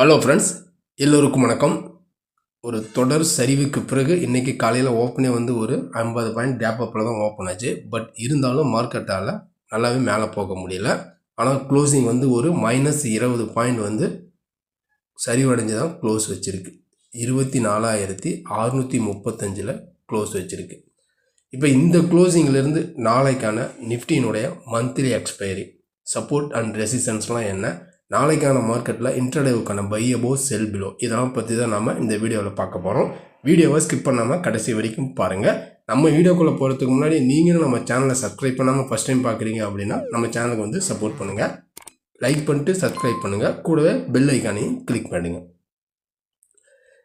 Hello friends எல்லோருக்கும் வணக்கம். ஒரு தொடர் சரிவுக்கு பிறகு இன்றைக்கி காலையில் ஓப்பனே வந்து ஒரு ஐம்பது பாயிண்ட் கேப் அப்பில் தான் ஓப்பன் ஆச்சு. பட் இருந்தாலும் மார்க்கெட்டால் நல்லாவே மேலே போக முடியல. ஆனால் க்ளோசிங் வந்து ஒரு மைனஸ் இருபது பாயிண்ட் வந்து சரிவடைஞ்சு தான் க்ளோஸ் வச்சுருக்கு. இருபத்தி நாலாயிரத்தி அறுநூற்றி முப்பத்தஞ்சில் க்ளோஸ் வச்சுருக்கு. இப்போ இந்த க்ளோசிங்கிலேருந்து நாளைக்கான நிஃப்டியினுடைய மந்த்லி எக்ஸ்பைரி சப்போர்ட் அண்ட் ரெசிஸ்டன்ஸ்லாம் என்ன? நாளைக்கான மார்க்கெட்டில் இன்ட்ரடேவுக்கான பை அபோ செல் பிலோ இதெல்லாம் பற்றி தான் நம்ம இந்த வீடியோவில் பார்க்க போகிறோம் வீடியோவை ஸ்கிப் பண்ணாமல் கடைசி வரைக்கும் பாருங்கள் நம்ம வீடியோக்குள்ளே போகிறதுக்கு முன்னாடி நீங்களும் நம்ம சேனலை சப்ஸ்கிரைப் பண்ணாமல் ஃபஸ்ட் டைம் பார்க்குறீங்க அப்படின்னா நம்ம சேனலுக்கு வந்து சப்போர்ட் பண்ணுங்கள் லைக் பண்ணிட்டு சப்ஸ்கிரைப் பண்ணுங்கள் கூடவே பெல் ஐக்கானையும் கிளிக் பண்ணுங்கள்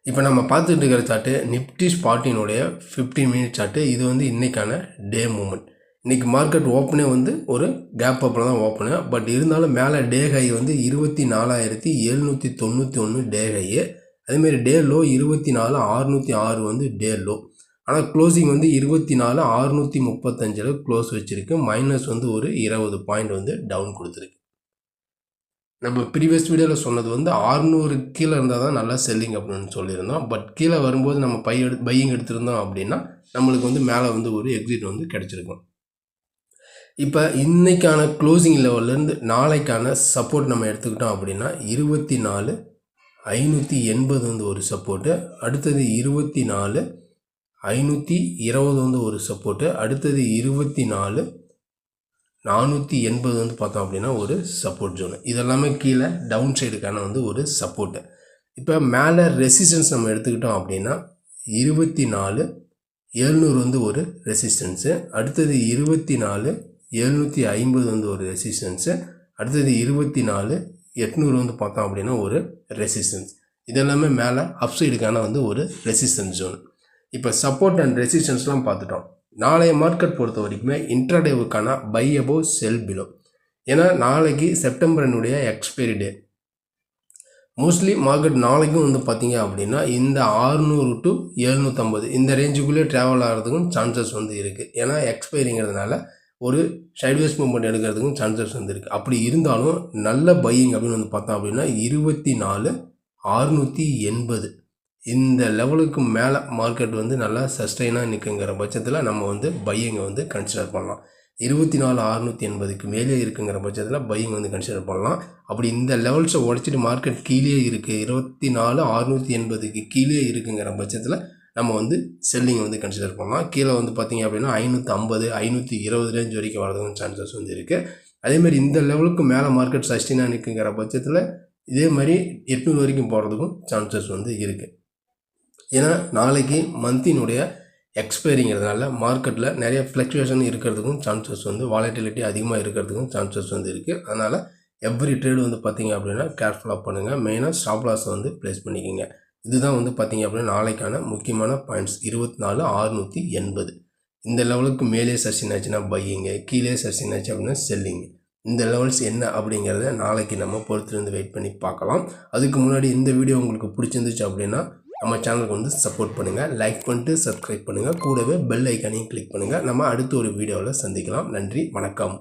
இப்போ நம்ம பார்த்துட்டு இருக்கிற சார்ட்டு நிப்டி ஸ்பாட்டினுடைய ஃபிஃப்டி மினிட் சார்ட்டு இது வந்து இன்றைக்கான டே மூமெண்ட் இன்றைக்கி மார்க்கெட் ஓப்பனே வந்து ஒரு கேப் அப்பில் தான் ஓப்பனு பட் இருந்தாலும் மேலே டே ஹை வந்து இருபத்தி நாலாயிரத்தி எழுநூற்றி தொண்ணூற்றி ஒன்று டே ஹையு அதேமாரி டே லோ இருபத்தி நாலு அறுநூற்றி ஆறு வந்து டே லோ ஆனால் க்ளோசிங் வந்து இருபத்தி நாலு அறுநூற்றி முப்பத்தஞ்சில் க்ளோஸ் வச்சுருக்கு. மைனஸ் வந்து ஒரு இருபது பாயிண்ட் வந்து டவுன் கொடுத்துருக்கு. நம்ம ப்ரீவியஸ் வீடியோவில் சொன்னது வந்து ஆறுநூறு கீழே இருந்தால் தான் நல்லா செல்லிங் அப்படின்னு சொல்லியிருந்தோம். பட் கீழே வரும்போது நம்ம பை எடு பையிங் எடுத்திருந்தோம் அப்படின்னா நம்மளுக்கு வந்து மேலே வந்து ஒரு எக்ஸிட் வந்து கிடச்சிருக்கும். இப்போ இன்றைக்கான க்ளோசிங் லெவல்லேருந்து நாளைக்கான சப்போர்ட் நம்ம எடுத்துக்கிட்டோம் அப்படின்னா இருபத்தி நாலு ஐநூற்றி எண்பது வந்து ஒரு சப்போர்ட்டு அடுத்தது இருபத்தி நாலு ஐநூற்றி இருபது வந்து ஒரு சப்போர்ட்டு அடுத்தது இருபத்தி நாலு நானூற்றி எண்பது வந்து பார்த்தோம் அப்படின்னா ஒரு சப்போர்ட் ஜோனு இதெல்லாமே கீழே டவுன் சைடுக்கான வந்து ஒரு சப்போர்ட்டு இப்போ மேலே ரெசிஸ்டன்ஸ் நம்ம எடுத்துக்கிட்டோம் அப்படின்னா இருபத்தி நாலு எழுநூறு வந்து ஒரு ரெசிஸ்டன்ஸு அடுத்தது இருபத்தி நாலு எழுநூற்றி ஐம்பது வந்து ஒரு ரெசிஸ்டன்ஸு அடுத்தது இருபத்தி நாலு எட்நூறு வந்து பார்த்தோம் அப்படின்னா ஒரு ரெசிஸ்டன்ஸ் இதெல்லாமே மேலே அப்சைடுக்கான வந்து ஒரு ரெசிஸ்டன்ஸ் ஜோன் இப்போ சப்போர்ட் அண்ட் ரெசிஸ்டன்ஸ்லாம் பார்த்துட்டோம். நாளைய மார்க்கெட் பொறுத்த வரைக்குமே இன்ட்ராடேவுக்கான பை அபோவ் செல் பிலோ ஏன்னா நாளைக்கு செப்டம்பரனுடைய எக்ஸ்பைரி டே மோஸ்ட்லி மார்க்கெட் நாளைக்கும் வந்து பார்த்தீங்க அப்படின்னா இந்த ஆறுநூறு டு எழுநூற்றம்பது இந்த ரேஞ்சுக்குள்ளே ட்ராவல் ஆகிறதுக்கும் சான்சஸ் வந்து இருக்குது ஏன்னா எக்ஸ்பைரிங்கிறதுனால ஒரு சைட்வேஸ் மூவ்மெண்ட் எடுக்கிறதுக்கும் சான்சஸ் வந்து இருக்குது அப்படி இருந்தாலும் நல்ல பையிங் அப்படின்னு வந்து பார்த்தோம் அப்படின்னா இருபத்தி நாலு ஆறுநூற்றி எண்பது. இந்த லெவலுக்கு மேலே மார்க்கெட் வந்து நல்லா சஸ்டைனாக நிற்குங்கிற பட்சத்தில் நம்ம வந்து பையிங்கை வந்து கன்சிடர் பண்ணலாம். இருபத்தி நாலு அறுநூற்றி எண்பதுக்கு மேலே இருக்குங்கிற பட்சத்தில் பையிங் வந்து கன்சிடர் பண்ணலாம். அப்படி இந்த லெவல்ஸை உடச்சிட்டு மார்க்கெட் கீழே இருக்குது இருபத்தி நாலு அறுநூற்றி எண்பதுக்கு கீழே இருக்குங்கிற பட்சத்தில் நம்ம வந்து செல்லிங் வந்து கன்சிடர் பண்ணலாம். கீழே வந்து பார்த்திங்க அப்படின்னா ஐநூற்றி ஐம்பது ஐநூற்றி இருபது ரேஞ்ச் வரைக்கும் வரதுக்கும் சான்சஸ் வந்து இருக்குது அதேமாதிரி இந்த லெவலுக்கு மேலே மார்க்கெட் சஸ்டினாக நிற்குங்கிற பட்சத்தில் இதே மாதிரி எட்நூறு வரைக்கும் போகிறதுக்கும் சான்சஸ் வந்து இருக்குது ஏன்னா நாளைக்கு மந்தினுடைய எக்ஸ்பைரிங்கிறதுனால மார்க்கெட்டில் நிறைய ஃப்ளக்சுவேஷன் இருக்கிறதுக்கும் சான்சஸ் வந்து வாலட்டிலிட்டி அதிகமாக இருக்கிறதுக்கும் சான்சஸ் வந்து இருக்குது அதனால் எவ்ரி ட்ரேடு வந்து பார்த்திங்க அப்படின்னா கேர்ஃபுல்லாக பண்ணுங்கள் மெயினாக ஸ்டாப் லாஸை வந்து ப்ளேஸ் பண்ணிக்கோங்க. இதுதான் வந்து பார்த்திங்க அப்படின்னா நாளைக்கான முக்கியமான பாயிண்ட்ஸ் இருபத்தி நாலு ஆறுநூற்றி எண்பது. இந்த லெவலுக்கு மேலே சர்ச்சின் ஆச்சுன்னா பையிங்க கீழே சர்ச்சின் ஆச்சு அப்படின்னா செல்லிங்க இந்த லெவல்ஸ் என்ன அப்படிங்கிறத நாளைக்கு நம்ம பொறுத்திருந்து வெயிட் பண்ணி பார்க்கலாம். அதுக்கு முன்னாடி இந்த வீடியோ உங்களுக்கு பிடிச்சிருந்துச்சு அப்படின்னா நம்ம சேனலுக்கு வந்து சப்போர்ட் பண்ணுங்கள் லைக் பண்ணிட்டு சப்ஸ்கிரைப் பண்ணுங்கள் கூடவே பெல் ஐக்கானையும் கிளிக் பண்ணுங்கள் நம்ம அடுத்த ஒரு வீடியோவில் சந்திக்கலாம். நன்றி வணக்கம்.